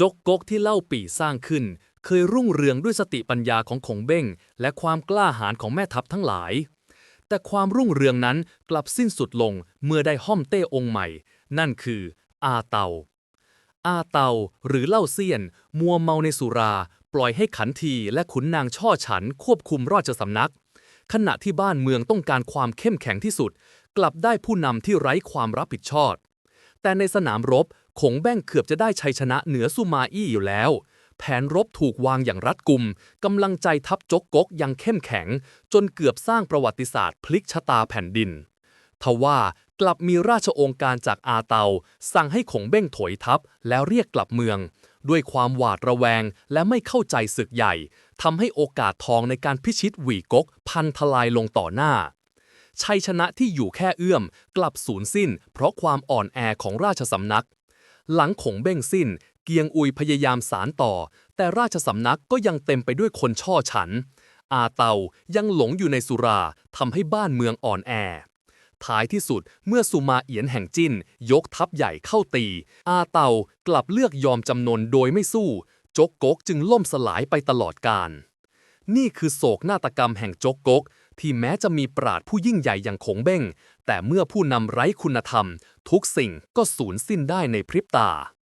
จกกกที่เล่าปี่สร้างขึ้น เคยรุ่งเรืองด้วยสติปัญญาของขงเบ้ง และความกล้าหาญของแม่ทัพทั้งหลาย แต่ความรุ่งเรืองนั้นกลับสิ้นสุดลงเมื่อได้ห้อมเต้องค์ใหม่ นั่นคือ อาเตา อาเตาหรือเล่าเซียน มัวเมาในสุรา ปล่อยให้ขันทีและขุนนางช่อฉันควบคุมราชสำนัก ขณะที่บ้านเมืองต้องการความเข้มแข็งที่สุด กลับได้ผู้นำที่ไร้ความรับผิดชอบแต่ในสนามรบ ขงแบ้งเกือบจะได้ชัยชนะเหนือซูมาอี้อยู่แล้ว แผนรบถูกวางอย่างรัดกุม กำลังใจทัพจกกกยังเข้มแข็ง จนเกือบสร้างประวัติศาสตร์พลิกชะตาแผ่นดินทว่ากลับมีราชองค์การจากอาเตา สั่งให้ขงเบ้งถอยทัพแล้วเรียกกลับเมือง ด้วยความหวาดระแวงและไม่เข้าใจศึกใหญ่ทำให้โอกาสทองในการพิชิตหวีกก พันทลายลงต่อหน้า ชัยชนะที่อยู่แค่เอื้อม กลับสูญสิ้น เพราะความอ่อนแอของราชสำนัก หลังขงเบ้งสิ้น เกียงอุยพยายามสารต่อ แต่ราชสำนักก็ยังเต็มไปด้วยคนช่อฉัน อาเตายังหลงอยู่ในสุราทำให้บ้านเมืองอ่อนแอ ท้ายที่สุดเมื่อสุมาเอียนแห่งจิ้น ยกทัพใหญ่เข้าตี อาเตากลับเลือกยอมจำนนโดยไม่สู้ จกกกจึงล่มสลายไปตลอดกาลนี่คือโศกนาฏกรรมแห่งจกกก ที่แม้จะมีปราดผู้ยิ่งใหญ่อย่างขงเบ้ง แต่เมื่อผู้นำไร้คุณธรรม ทุกสิ่งก็สูญสิ้นได้ในพริบตา